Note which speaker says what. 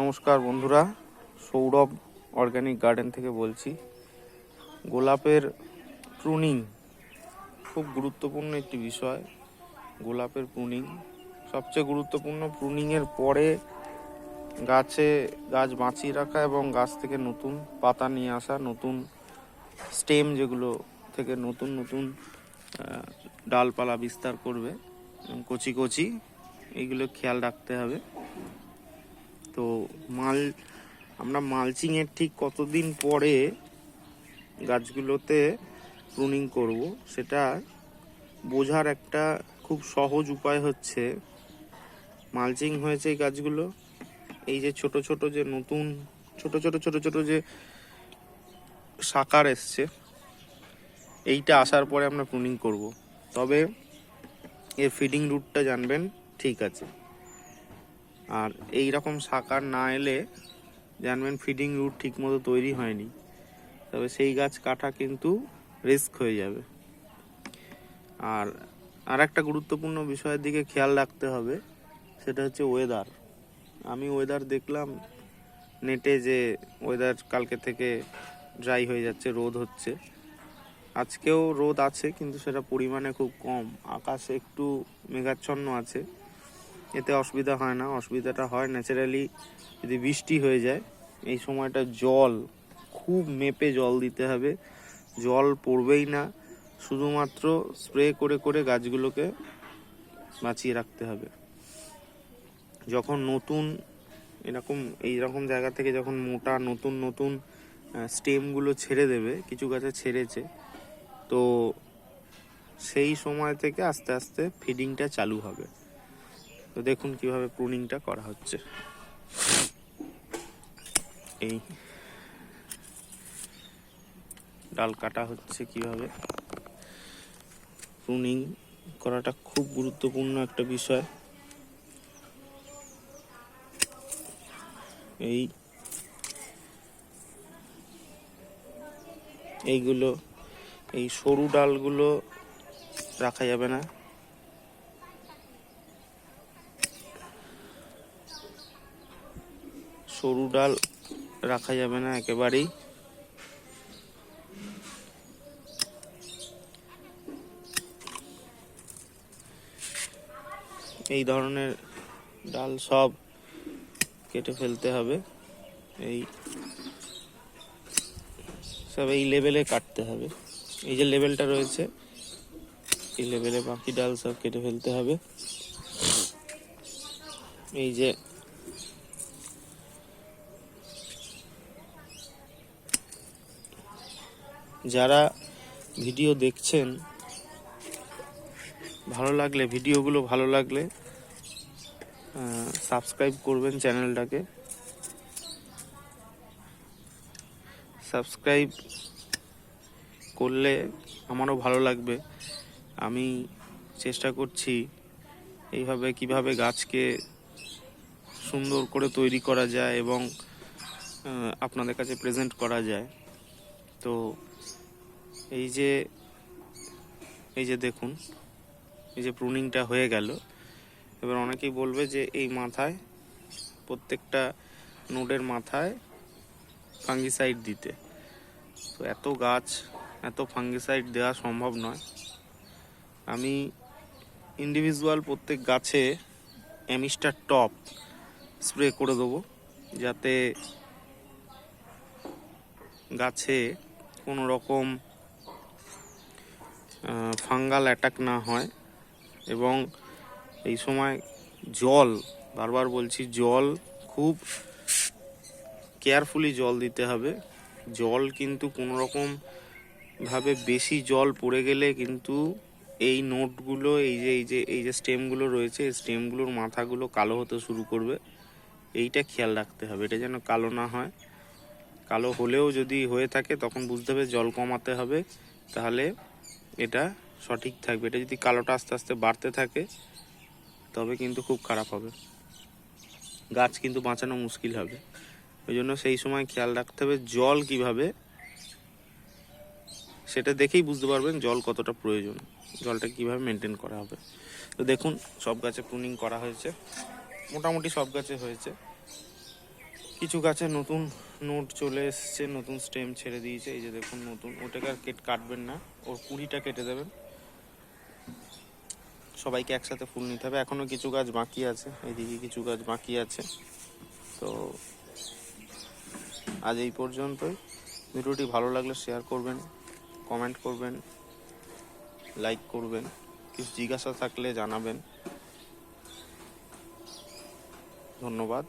Speaker 1: নমস্কার বন্ধুরা, Sourav organic garden থেকে বলছি। গোলাপের প্রুনিং খুব গুরুত্বপূর্ণ একটি বিষয়। গোলাপের প্রুনিং সবচেয়ে গুরুত্বপূর্ণ প্রুনিংয়ের পরে গাছে গাছ বাঁচিয়ে রাখা এবং গাছ থেকে নতুন পাতা নিয়ে আসা, নতুন স্টেম যেগুলো থেকে নতুন নতুন ডালপালা বিস্তার করবে কচি কচি, এইগুলো খেয়াল রাখতে হবে। তো মাল, আমরা মালচিং এর ঠিক কতদিন পরে গাছগুলোতে প্রুনিং করব, সেটা বোঝার একটা খুব সহজ উপায় হচ্ছে। মালচিং হয়েছে এই গাছগুলো। এই যে ছোট ছোট যে নতুন, ছোট ছোট ছোট ছোট যে সাকার এসছে, এইটা আসার পরে আমরা প্রুনিং করব। তবে এর ফিডিং রুটটা জানবেন, ঠিক আছে। আর এই রকম সাকার না এলে জানবেন ফিডিং রুট ঠিকমতো তৈরি হয়নি। তবে সেই গাছ কাটা কিন্তু রিস্ক হয়ে যাবে। আর আর একটা গুরুত্বপূর্ণ বিষয়ের দিকে খেয়াল রাখতে হবে, সেটা হচ্ছে ওয়েদার আমি ওয়েদার দেখলাম নেটে যে ওয়েদার কালকে থেকে ড্রাই হয়ে যাচ্ছে, রোদ হচ্ছে। আজকেও রোদ আছে, কিন্তু সেটা পরিমাণে খুব কম। আকাশে একটু মেঘাচ্ছন্ন আছে। এতে অসুবিধা হয় না। অসুবিধাটা হয় ন্যাচারালি যদি বৃষ্টি হয়ে যায়, এই সময়টা জল, খুব মেপে জল দিতে হবে। জল পড়বেই না, শুধুমাত্র স্প্রে করে করে গাছগুলোকে বাঁচিয়ে রাখতে হবে। যখন নতুন, এরকম এই রকম জায়গা থেকে যখন মোটা, নতুন নতুন স্টেমগুলো ছেড়ে দেবে, কিছু গাছে ছেড়েছে, তো সেই সময় থেকে আস্তে আস্তে ফিডিংটা চালু হবে। তো দেখুন কীভাবে প্রুনিংটা করা হচ্ছে। এই ডাল কাটা হচ্ছে কীভাবে। প্রুনিং করাটা খুব গুরুত্বপূর্ণ একটা বিষয়। এই এইগুলো, এই সরু ডালগুলো রাখা যাবে না। সরু ডাল রাখা যাবে না একেবারেই। এই ধরনের ডাল সব কেটে ফেলতে হবে। এই সব এই লেভেলে কাটতে হবে। এই যে লেভেলটা রয়েছে, এই লেভেলে বাকি ডাল সব কেটে ফেলতে হবে। এই যে যারা ভিডিও দেখছেন, ভালো লাগলে, ভিডিওগুলো ভালো লাগলে সাবস্ক্রাইব করবেন চ্যানেলটাকে। সাবস্ক্রাইব করলে আমারও ভালো লাগবে। আমি চেষ্টা করছি এইভাবে কীভাবে গাছকে সুন্দর করে তৈরি করা যায় এবং আপনাদের কাছে প্রেজেন্ট করা যায়। তো এই যে এই যে দেখুন, এই যে প্রুনিংটা হয়ে গেল। এবার অনেকেই বলবে যে এই মাথায়, প্রত্যেকটা নোডের মাথায় ফাঙ্গিসাইড দিতে। তো এত গাছ, এত ফাঙ্গিসাইড দেওয়া সম্ভব নয়। আমি ইন্ডিভিজুয়াল প্রত্যেক গাছে অ্যামিস্টার টপ স্প্রে করে দেবো, যাতে গাছে কোনো রকম ফাঙ্গাল অ্যাটাক না হয় এবং এই সময় জল, বারবার বলছি জল, খুব কেয়ারফুলি জল দিতে হবে। জল কিন্তু কোনো রকম ভাবে বেশি জল পড়ে গেলে কিন্তু এই নোটগুলো এই যে এই যে এই যে স্টেমগুলো রয়েছে, এই স্টেমগুলোর মাথাগুলো কালো হতে শুরু করবে। এইটা খেয়াল রাখতে হবে, এটা যেন কালো না হয়। কালো হলেও যদি হয়ে থাকে তখন বুঝতে হবে জল কমাতে হবে। তাহলে এটা সঠিক থাকবে। এটা যদি কালোটা আস্তে আস্তে বাড়তে থাকে, তবে কিন্তু খুব খারাপ হবে। গাছ কিন্তু বাঁচানো মুশকিল হবে। ওই জন্য সেই সময় খেয়াল রাখতে হবে জল কীভাবে, সেটা দেখেই বুঝতে পারবেন জল কতটা প্রয়োজন, জলটা কীভাবে মেনটেন করা হবে। তো দেখুন, সব গাছে প্রুনিং করা হয়েছে। মোটামুটি সব গাছে হয়েছে। কিছু গাছে নতুন নোট চলে এসছে, নতুন স্টেম ছেড়ে দিয়েছে। এই যে দেখুন, নতুন। ওটাকে আর কেট কাটবেন না। ওর কুড়িটা কেটে দেবেন। সবাইকে একসাথে ফুল নিতে হবে। এখনও কিছু গাছ বাকি আছে। এইদিকে কিছু গাছ বাকি আছে। তো আজ এই পর্যন্তই। ভিডিওটি ভালো লাগলে শেয়ার করবেন কমেন্ট করবেন লাইক করবেন, কিছু জিজ্ঞাসা থাকলে জানাবেন। ধন্যবাদ।